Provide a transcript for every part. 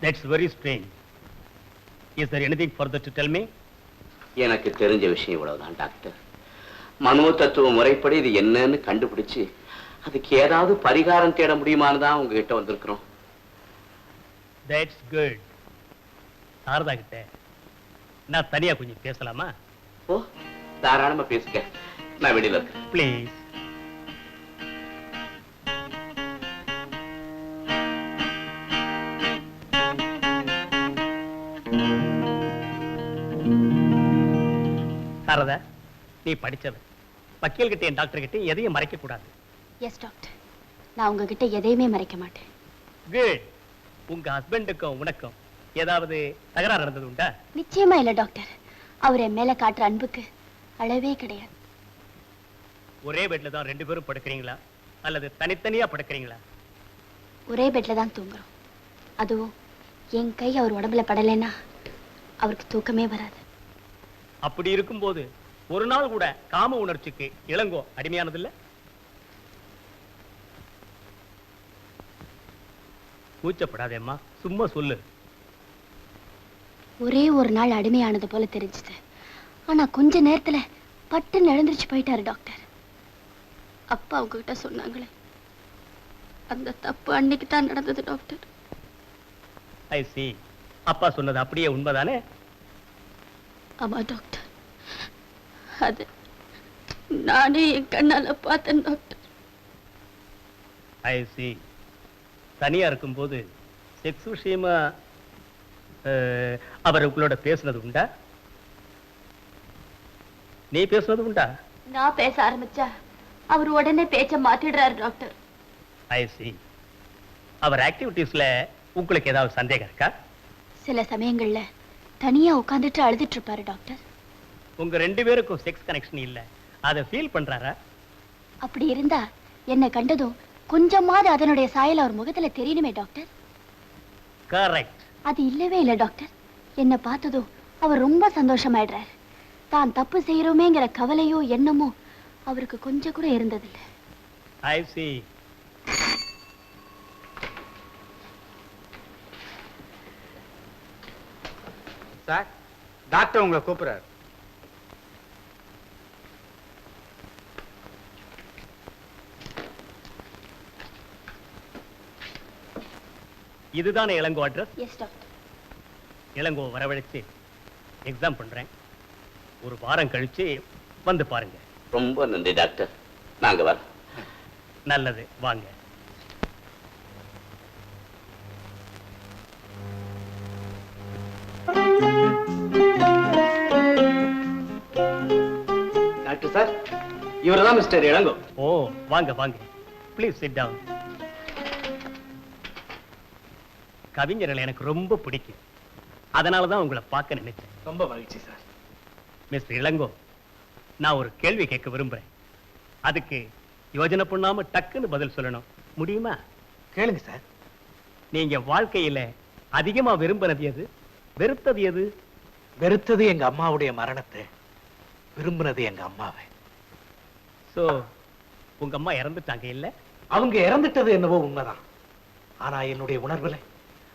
That's very strange. Is there anything further to tell me? எனக்கு தெரிஞ்ச விஷயம் இவ்வளவுதான் டாக்டர் மனோ தத்துவ முறைப்படி இது என்னன்னு கண்டுபிடிச்சு அதுக்கு ஏதாவது பரிகாரம் தேட முடியுமான்னு தான் உங்ககிட்ட வந்திருக்கிறோம் That's good. சாரதா கிட்ட நான் தனியா கொஞ்சம் பேசலாமா ஓ தாராளமா பேசுங்க நான் வெளியில இருக்கேன் ப்ளீஸ் நீ படிச்சவன். வக்கீல் கிட்ட டாக்டர் கிட்ட எதையும் மறைக்க கூடாது. எஸ் டாக்டர் நான் உங்ககிட்ட எதையுமே மறைக்க மாட்டேன். குட் உங்க ஹஸ்பண்டுக்கும் உனக்கும் ஏதாவது தகராறு நடந்தது உண்டா? நிச்சயமா இல்ல டாக்டர் அவர் என் மேல காட்டுற அன்புக்கு அளவே கிடையாது. ஒரே பெட்ல தான் ரெண்டு பேரும் படுக்கிறீங்களா? அல்லது தனித்தனியா படுக்கிறீங்களா? ஒரே பெட்ல தான் தூங்குறோம். அதுவும் என் கை அவர் உடம்புல படலைன்னா அவருக்கு தூக்கமே வராது. அப்படி இருக்கும்போது ஒரு நாள் கூட காம உணர்ச்சிக்கு இளங்கோ அடிமையானதில்ல. கூச்சப்படாதேம்மா சும்மா சொல்லு. ஒரே ஒரு நாள் அடிமையானது போல தெரிஞ்சுது. ஆனா கொஞ்ச நேரத்துல பட்டுன்னு எழுந்திருச்சு போயிட்டாரு டாக்டர். அப்பா உங்ககிட்ட சொன்னாங்களே அந்த தப்பு அன்னைக்கு தான் நடந்தது டாக்டர். ஐ சி அப்பா சொன்னது அப்படியே உண்மைதானே? ஆமா டாக்டர். அது நானே என் கண்ணால பார்த்தேன் டாக்டர். ஐ சி. தனியா இருக்கும்போது செக்ஸ் விஷயமா அவர் உங்களோட பேசுனது உண்டா? நீ பேசுனது உண்டா? நான் பேச ஆரம்பிச்சா அவர் உடனே பேச்ச மாத்திடுறாரு டாக்டர். ஐ சி. அவர் ஆக்டிவிட்டீஸ்ல உங்களுக்கு ஏதாவது சந்தேகம் இருக்கா? சில சமயங்கள்ல தனியா உட்கார்ந்துட்டு அழுதுட்டு இருப்பாரு டாக்டர். உங்க ரெண்டு பேருக்கும் செக்ஸ் கனெக்ஷன் இல்ல. அதை ஃபீல் பண்றாரா? அப்படி இருந்தா என்னை கண்டதும் கொஞ்சமாவது அதனுடைய சாயல் அவர் முகத்துல தெரியணுமே டாக்டர். கரெக்ட் அது இல்லவே இல்ல டாக்டர். என்னை பார்த்ததும் அவர் ரொம்ப சந்தோஷமாயிடுறாரு. தான் தப்பு செய்யறோமேங்கிற கவலையோ எண்ணமோ அவருக்கு கொஞ்சம் கூட இருந்ததில்ல. ஐ சி சார் டாக்டர் உங்களை கூப்பிடுறாரு. இதுதானே Ilango address yes doctor Ilango வரவழைச்சு exam பண்றேன். ஒரு வாரம் கழிச்சு வந்து பாருங்க. ரொம்ப நன்றி டாக்டர் நாங்க வரோம். நல்லது வாங்க. டாக்டர் சார் இவர்தான் மிஸ்டர் இளங்கோ. ஓ வாங்க வாங்க. ப்ளீஸ் சிட் டவுன் கவிஞர்களை எனக்கு ரொம்ப பிடிக்கும். அதனால தான் உங்களை பார்க்க நினைச்சேன். ரொம்ப மகிழ்ச்சி சார். மிஸ்டர் இளங்கோ நான் ஒரு கேள்வி கேட்க விரும்புறேன். அதுக்கு யோஜனை பண்ணாம டக்குன்னு பதில் சொல்லணும். முடியுமா? கேளுங்க சார். நீங்க வாழ்க்கையில அதிகமா விரும்பினது எது? வெறுத்தது எது? வெறுத்தது எங்க அம்மாவுடைய மரணத்தை விரும்பினது எங்க அம்மாவை. சோ உங்க அம்மா இறந்துட்டாங்க இல்ல? அவங்க இறந்துட்டது என்னவோ உண்மைதான். ஆனா என்னுடைய உணர்வுல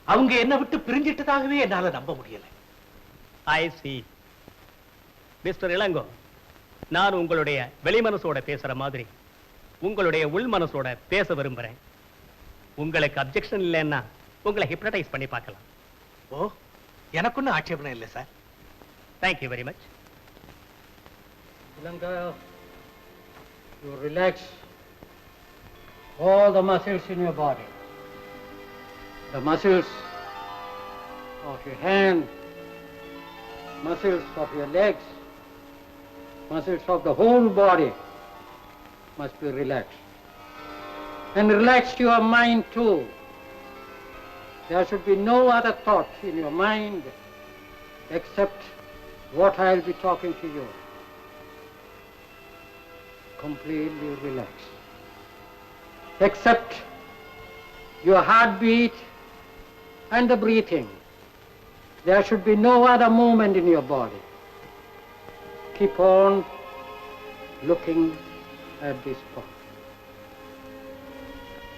அவங்க என்னை விட்டு பிரிஞ்சிட்டதாகவே என்னால நம்ப முடியல. ஐ சி மிஸ்டர் இளங்கோ நான் உங்களுடைய வெளி மனசோட பேசுற மாதிரி உங்களுடைய உள் மனசோட பேச விரும்புறேன். உங்களுக்கு அப்ஜெக்ஷன் இல்லைன்னா உங்களை ஹிப்னடைஸ் பண்ணி பார்க்கலாம். ஓ எனக்கு ஒன்றும் ஆட்சேபணம் இல்லை sir thank you very much Lanka, you relax. All the muscles in your body. The muscles of your hand, muscles of your legs, muscles of the whole body must be relaxed. And relax your mind too. There should be no other thought in your mind except what I'll be talking to you completely relaxed. Except your heartbeat and the breathing. There should be no other movement in your body. Keep on looking at this spot.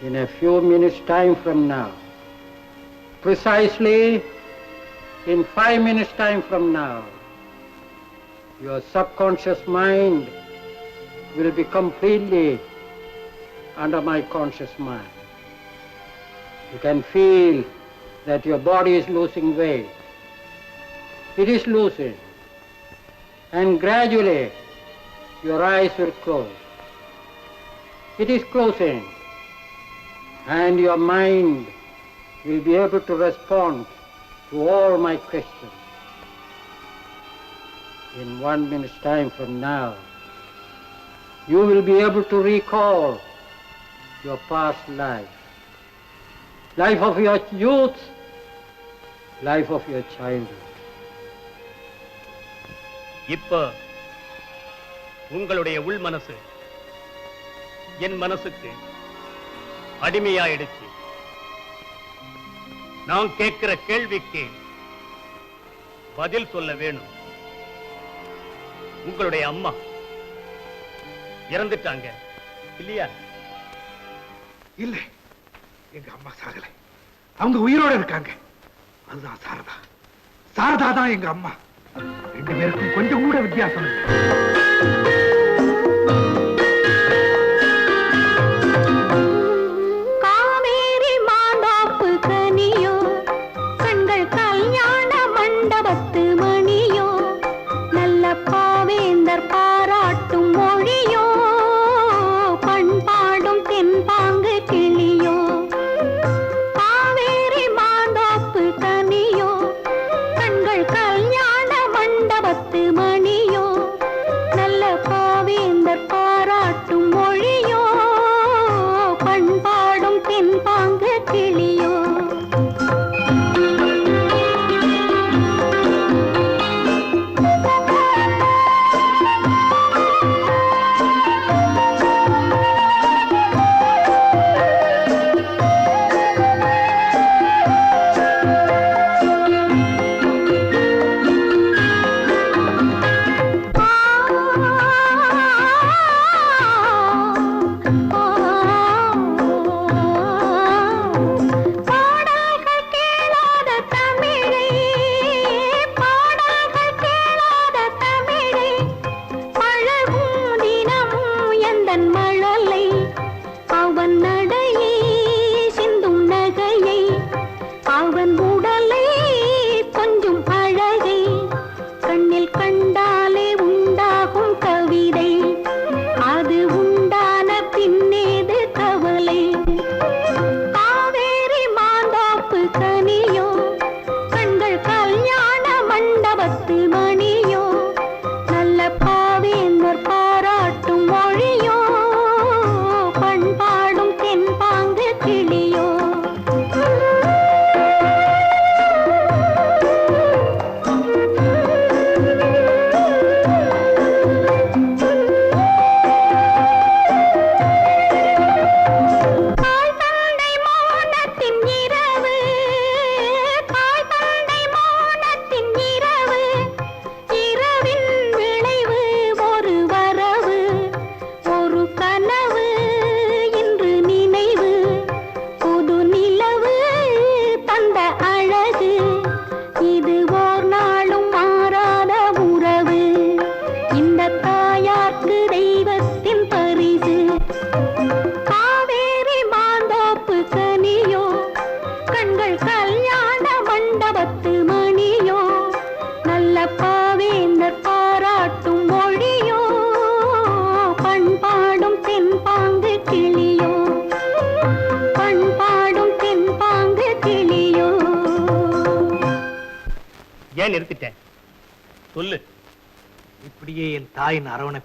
In a few minutes time from now, precisely in five minutes time from now, your subconscious mind will be completely under my conscious mind. You can feel that your body is losing weight. It is losing. And gradually, your eyes will close. It is closing. And your mind will be able to respond to all my questions. In one minute's time from now, you will be able to recall your past life, life of your youth, life of your childhood. இப்ப உங்களுடைய உள் மனசு என் மனசுக்கு அடிமையாயிடுச்சு. நான் கேட்கிற கேள்விக்கு பதில் சொல்ல வேணும். உங்களுடைய அம்மா இறந்துட்டாங்க இல்லையா? இல்ல எங்க அம்மா சாகலை. அவங்க உயிரோட இருக்காங்க. அதுதான் சாரதா. சாரதா தான் எங்க அம்மா. ரெண்டு பேருக்கும் கொஞ்சம் கூட வித்தியாசம் இல்லை.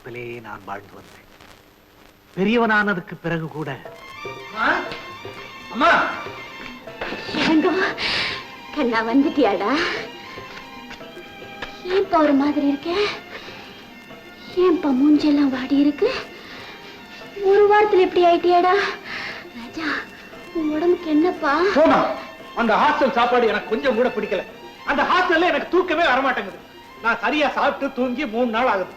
அரவணைப்பிலேயே நான் வாழ்ந்து வந்தேன். பெரியவனானதுக்கு பிறகு கூட அம்மா? கண்ணா வந்துட்டியாடா? ஏன்பா ஒரு மாதிரி இருக்க? ஏன்பா மூஞ்செல்லாம் வாடி இருக்கு? ஒரு வாரத்துல எப்படி ஆயிட்டியாடா? ராஜா உன் உடம்புக்கு என்னப்பா? அந்த ஹாஸ்டல் சாப்பாடு எனக்கு கொஞ்சம் கூட பிடிக்கல. அந்த ஹாஸ்டல்ல எனக்கு தூக்கமே வரமாட்டேங்குது. நான் சரியா சாப்பிட்டு தூங்கி மூணு நாள் ஆகுது.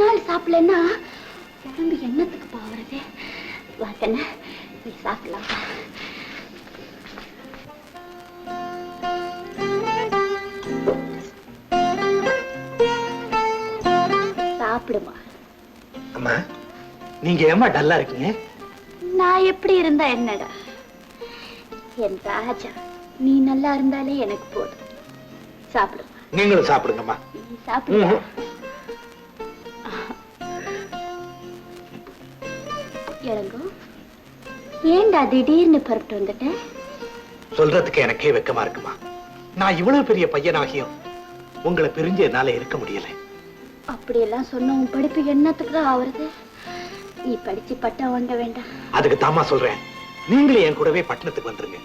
நாள் சாப்பிடலன்னா உடம்பு எண்ணத்துக்கு பாவுறது? வாக்கண்ண போய் சாப்பிடலாம். அம்மா நீங்க ஏமா டல்லா இருக்கீங்க? நான் எப்படி இருந்தா என்னடா? என் ராஜா நீ நல்லா இருந்தாலே எனக்கு போதும். சாப்பிடுமா? நீங்களும் சாப்பிடுங்கம்மா. சாப்பிடுங்க இளங்கோ ஏன்டா திடீர்னு புறப்பட்டு வந்துட்டேன் சொல்றதுக்கு எனக்கே வெக்கமா இருக்குமா? நான் இவ்வளவு பெரிய பையனாகியும் உங்களை பிரிஞ்சு என்னால இருக்க முடியல. அப்படியெல்லாம் சொன்ன உன் படிப்பு என்னத்துக்கு தான் ஆவறது? நீ படிச்சு பட்டம் வாங்க வேண்டாம். அதுக்கு தாமா சொல்றேன். நீங்களே என் கூடவே பட்டணத்துக்கு வந்துருங்க.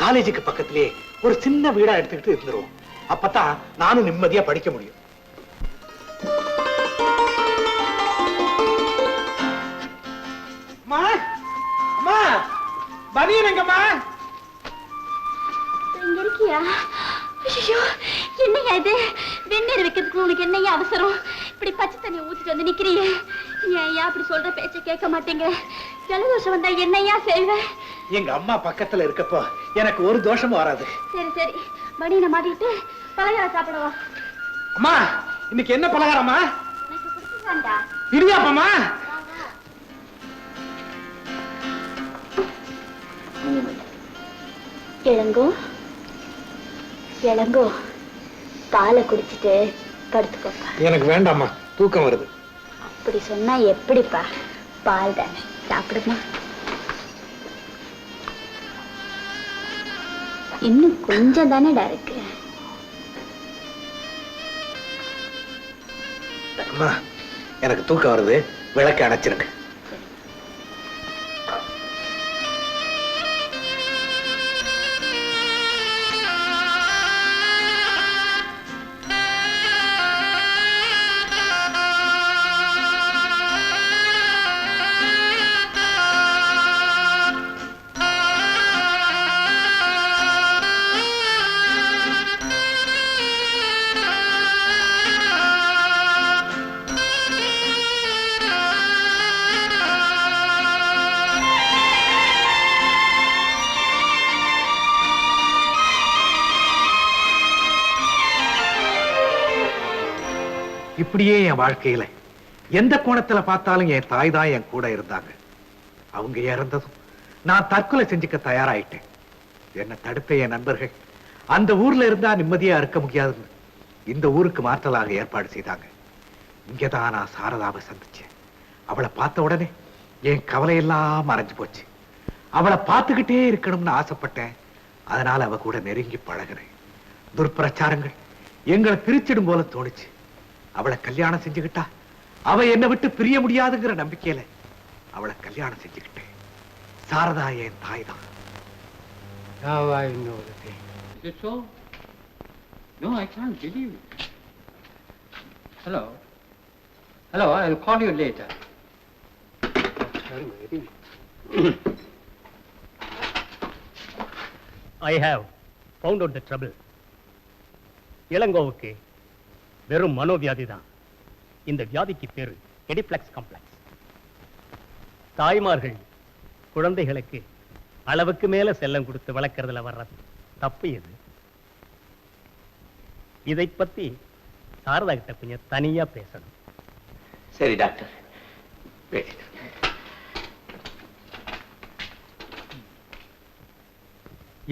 காலேஜுக்கு பக்கத்திலேயே ஒரு சின்ன வீடா எடுத்துக்கிட்டு இருந்துருவோம். அப்பதான் நானும் நிம்மதியா படிக்க முடியும். பனியன் எங்கம்மா? இங்க இருக்கியா? ஐயோ என்னையா இது? வெந்நீர் வைக்கிறதுக்கு உனக்கு என்னையா அவசரம்? இப்படி பச்சை தண்ணி ஊத்திட்டு வந்து நிக்கிறியே. ஏன் அப்படி சொல்ற பேச்ச கேட்க மாட்டேங்க. ஜலதோஷம் வந்தா என்னையா செய்வ? எங்க அம்மா பக்கத்துல இருக்கப்போ எனக்கு ஒரு தோஷமும் வராது. சரி சரி. மணியில மாட்டிட்டு பலகாரம் சாப்பிடவா? அம்மா இன்னைக்கு என்ன பலகாரமா எனக்கு இளங்கோ இளங்கோ பாலை குடிச்சிட்டு படுத்துக்கோப்பா. எனக்கு வேண்டாம்மா தூக்கம் வருது. அப்படி சொன்னா எப்படிப்பா? பால் தானே சாப்பிடுமா? இன்னும் கொஞ்சம் தானேடா இருக்கு. அம்மா எனக்கு தூக்கம் வருது. விளக்கு அணைச்சிருங்க. இப்படியே என் வாழ்க்கையில எந்த கோணத்துல பார்த்தாலும் என் தாய் தான் என் கூட இருந்தாங்க. அவங்க இறந்ததும் நான் தற்கொலை செஞ்சுக்க தயாராயிட்டேன். என்னை தடுத்த என் நண்பர்கள் அந்த ஊர்ல இருந்தா நிம்மதியா இருக்க முடியாதுன்னு இந்த ஊருக்கு மாற்றலாக ஏற்பாடு செய்தாங்க. இங்கதான் நான் சாரதாவை சந்திச்சேன். அவளை பார்த்த உடனே என் கவலையெல்லாம் மறைஞ்சு போச்சு. அவளை பார்த்துக்கிட்டே இருக்கணும்னு ஆசைப்பட்டேன். அதனால அவ கூட நெருங்கி பழகுறேன் துர்ப்பிரச்சாரங்கள் எங்களை பிரிச்சிடும் போல தோணுச்சு. அவளை கல்யாணம் செஞ்சுக்கிட்டா அவ என்னை விட்டு பிரிய முடியாதுங்கிற நம்பிக்கையில அவளை கல்யாணம் செஞ்சுக்கிட்டேன் சாரதா என் தாய் தான் Now I know the thing. Is it so? No, I can't believe it. Hello. Hello, I'll call you later. Sorry, waiting. I have found out the trouble இளங்கோவுக்கு வெறும் மனோவியாதி தான் இந்த வியாதிக்கு பேரு எடிப்ளெக்ஸ் காம்ப்ளெக்ஸ் தாய்மார்கள் குழந்தைகளுக்கு அளவுக்கு மேல செல்லம் கொடுத்து வளர்க்கறதுல வர்றது தப்பு இது இதை பத்தி சாரதா கிட்ட கொஞ்சம் தனியா பேசணும். சரி டாக்டர்.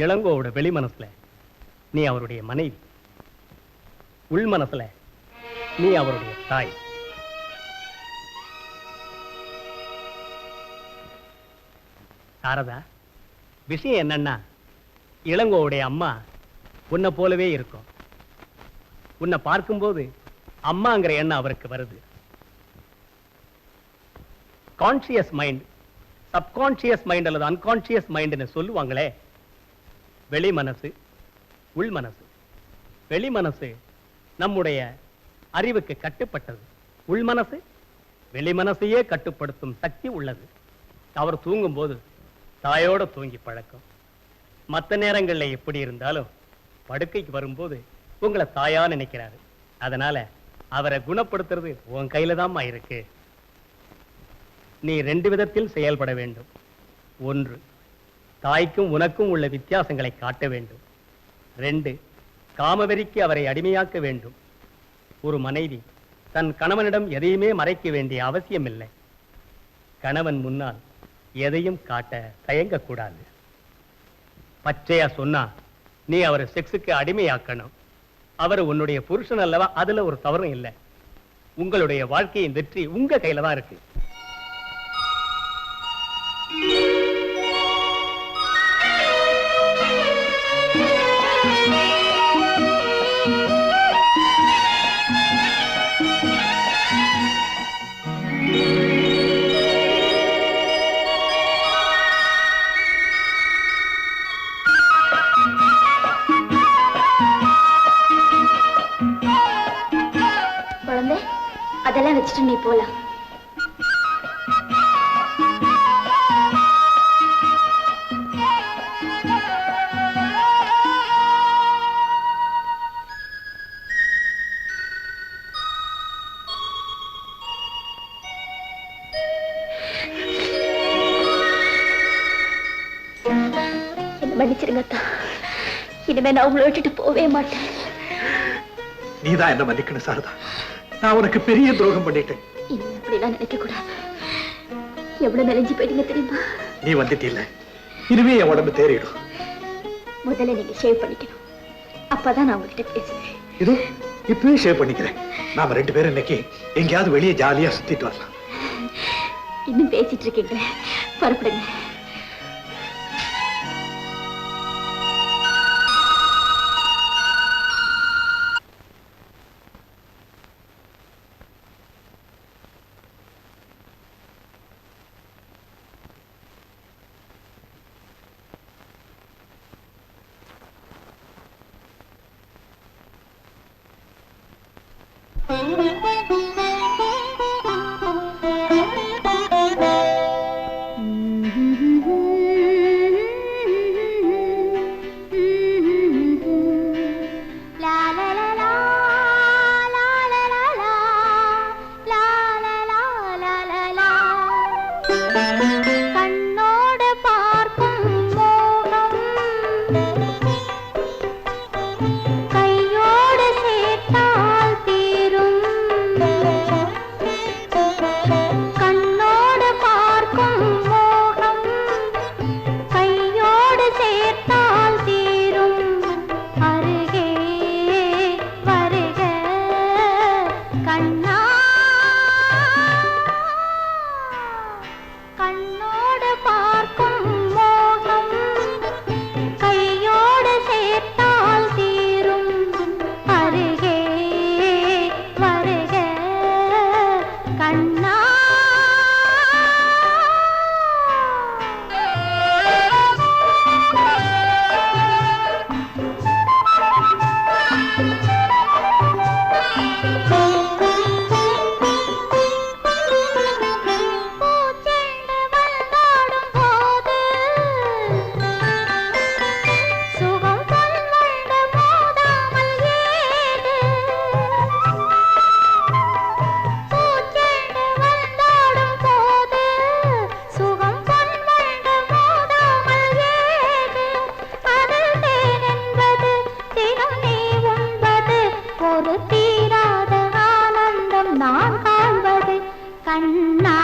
இளங்கோவோட வெளி மனசுல நீ அவருடைய மனைவி. உள் மனசுல நீ அவருடைய தாய். சாரதா விஷயம் என்னன்னா இளங்கோவுடைய அம்மா உன்னை போலவே இருக்கும். உன்னை பார்க்கும்போது அம்மாங்கிற எண்ணம் அவருக்கு வருது. கான்சியஸ் மைண்ட் சப்கான்சியஸ் மைண்ட் அல்லது அன்கான்சியஸ் மைண்ட்னு சொல்லுவாங்களே வெளி மனசு உள் மனசு வெளி மனசு நம்முடைய அறிவுக்கு கட்டுப்பட்டது. உள் மனசு வெளி மனசையே கட்டுப்படுத்தும் சக்தி உள்ளது. அவர் தூங்கும்போது தாயோட தூங்கி பழக்கம். மற்ற நேரங்களில் எப்படி இருந்தாலும் படுக்கைக்கு வரும்போது உங்களை தாயா நினைக்கிறாரு. அதனால அவரை குணப்படுத்துறது உன் கையில தான் இருக்கு. நீ ரெண்டு விதத்தில் செயல்பட வேண்டும். ஒன்று தாய்க்கும் உனக்கும் உள்ள வித்தியாசங்களை காட்ட வேண்டும். ரெண்டு காமவெறிக்கு அவரை அடிமையாக்க வேண்டும். ஒரு மனைவி தன் கணவனிடம் எதையுமே மறைக்க வேண்டிய அவசியம் இல்லை கணவன் முன்னால் எதையும் காட்ட தயங்கக்கூடாது. பச்சையா சொன்னா நீ அவரை செக்ஸுக்கு அடிமையாக்கணும். அவர் உன்னுடைய புருஷன் அல்லவா? அதுல ஒரு தவறும் இல்லை. உங்களுடைய வாழ்க்கையின் வெற்றி உங்க கையில தான் இருக்கு. நான் உங்களை விட்டுட்டு போவே மாட்டேன். நீதான் என்ன மன்னிக்கணும் சாரதா. நான் உனக்கு பெரிய துரோகம் பண்ணிட்டேன். இனிமே அப்படிலாம் நினைக்க கூடாது. எவ்வளவு மெலிஞ்சு போயிட்டீங்க தெரியுமா? நீ வந்துட்டில்ல. இனிமே என் உடம்பு தேறிடும். முதல்ல நீங்க ஷேவ் பண்ணிக்கணும். அப்பதான் நான் உங்ககிட்ட பேசுவேன். இது இப்பவே ஷேவ் பண்ணிக்கிறேன். நாம ரெண்டு பேரும் இன்னைக்கு எங்கேயாவது வெளியே ஜாலியா சுத்திட்டு வரலாம். இன்னும் பேசிட்டு இருக்கீங்க புறப்படுங்க. காண்பது கண்ணா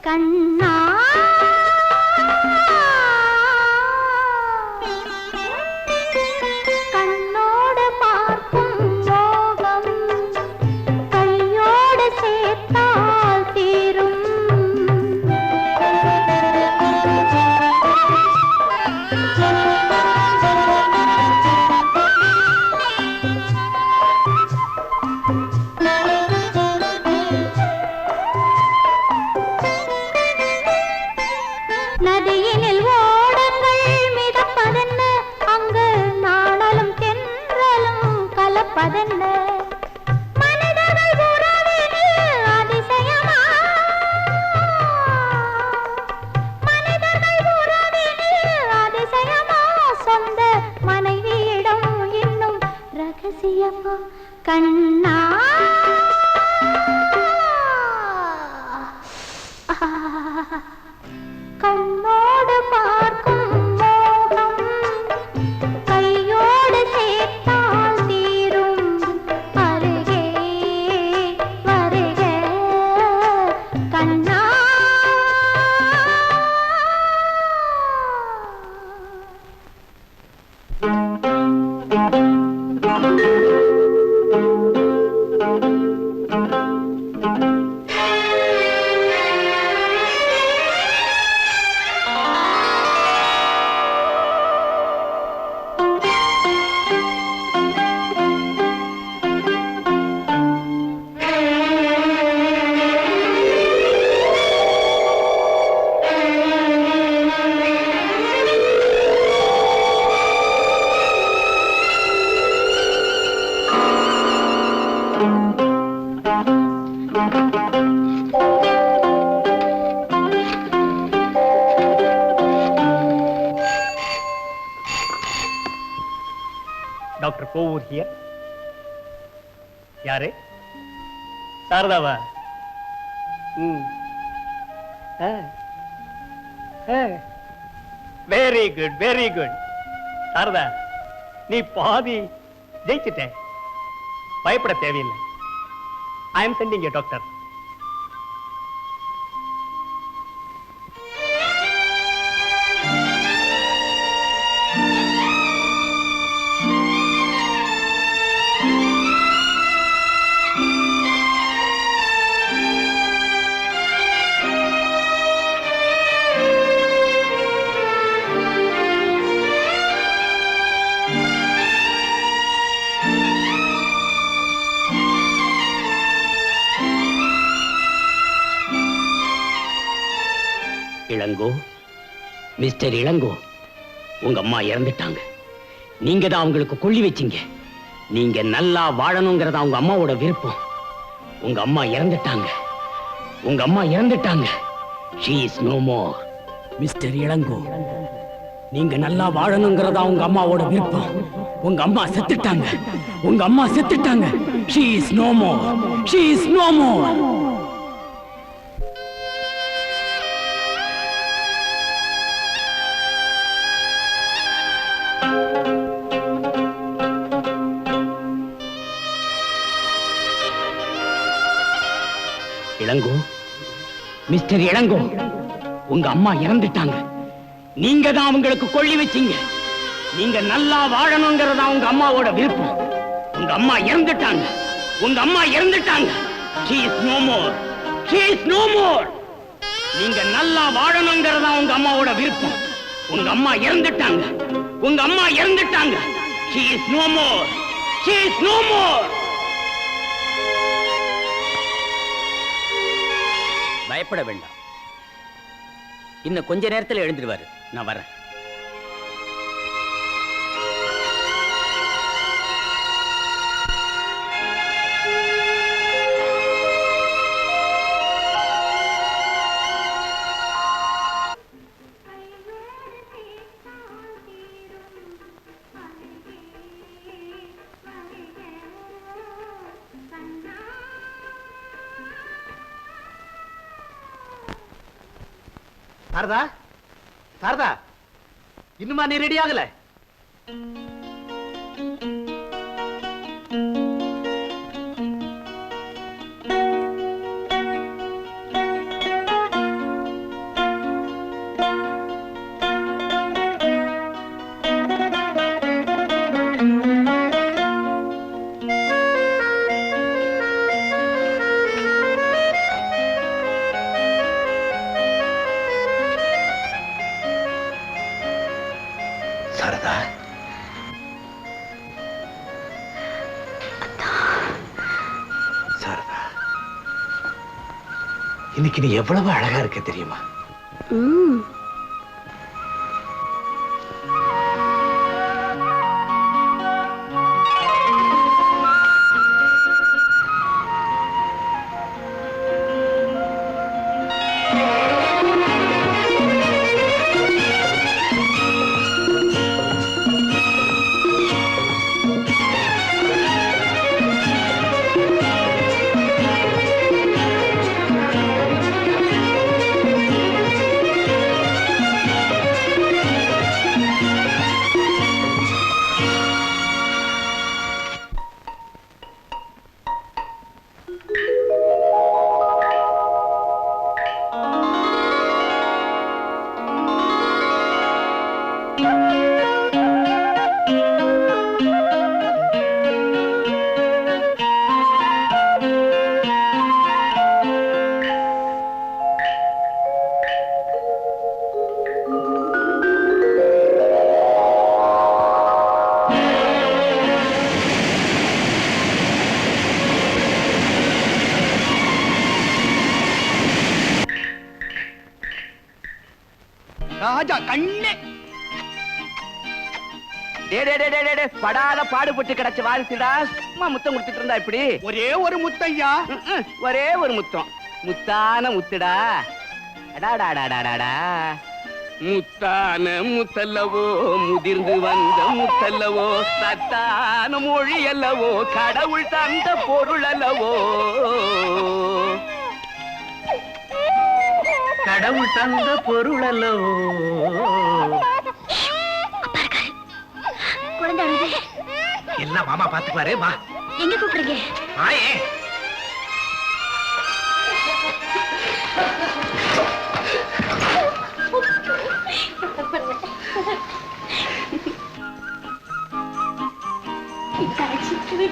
கண்ணா. 根。ஹியர் யாரு? சாரதாவா? ம். Very good very good Sharada நீ பாதி ஜெயிச்சிட்ட. பயப்பட தேவையில்லை. I am sending a doctor mister Ilango உங்க அம்மா இறந்துட்டாங்க. நீங்க தான் அவங்களுக்கு கொள்ளி வச்சீங்க. நீங்க நல்லா வாழணுங்கிறத உங்க அம்மாவோட விருப்பம். உங்க அம்மா இறந்துட்டாங்க. உங்க அம்மா இறந்துட்டாங்க. She is no more mister Ilango நீங்க நல்லா வாழணுங்கிறதா உங்க அம்மாவோட விருப்பம். உங்க அம்மா செத்துட்டாங்க. உங்க அம்மா செத்துட்டாங்க. She is no more she is no more mister Ilango உங்க அம்மா இறந்துட்டாங்க. நீங்க தான் அவங்களுக்கு கொள்ளி வச்சீங்க. நீங்க நல்லா வாழணுங்கிறதா உங்க அம்மாவோட விருப்பம். உங்க அம்மா இறந்துட்டாங்க. உங்க அம்மா இறந்துட்டாங்க. She is no more. She is no more. நீங்க நல்லா வாழணுங்கிறதா உங்க அம்மாவோட விருப்பம். உங்க அம்மா இறந்துட்டாங்க. உங்க அம்மா இறந்துட்டாங்க. She is no more. She is no more. பயப்பட வேண்டாம். இன்னும் கொஞ்ச நேரத்தில் எழுந்துருவாரு. நான் வரேன். சாரதா? சாரதா இன்னுமா நீ ரெடி ஆகல? இது நீ எவ்வளவு அழகா இருக்க தெரியுமா? கண்ணே. படாத பாடுபட்டு கிடைச்ச வாரிசுடா. சும்மா முத்தம் கொடுத்துட்டு இருந்தா இப்படி? ஒரே ஒரு முத்தையா? ஒரே ஒரு முத்தம். முத்தான முத்துடா. அடாடாடாடாடாடா முத்தான முத்தல்லவோ முதிர்ந்து வந்த முத்தல்லவோ சத்தான மொழி அல்லவோ கடவுள் தந்த பொருள் அல்லவோ கடவுள் தந்த பொருள் அல்லவோ எல்லாம் மாமா பாத்துக்குவாரு வா. எங்க ஆயே தாச்சி.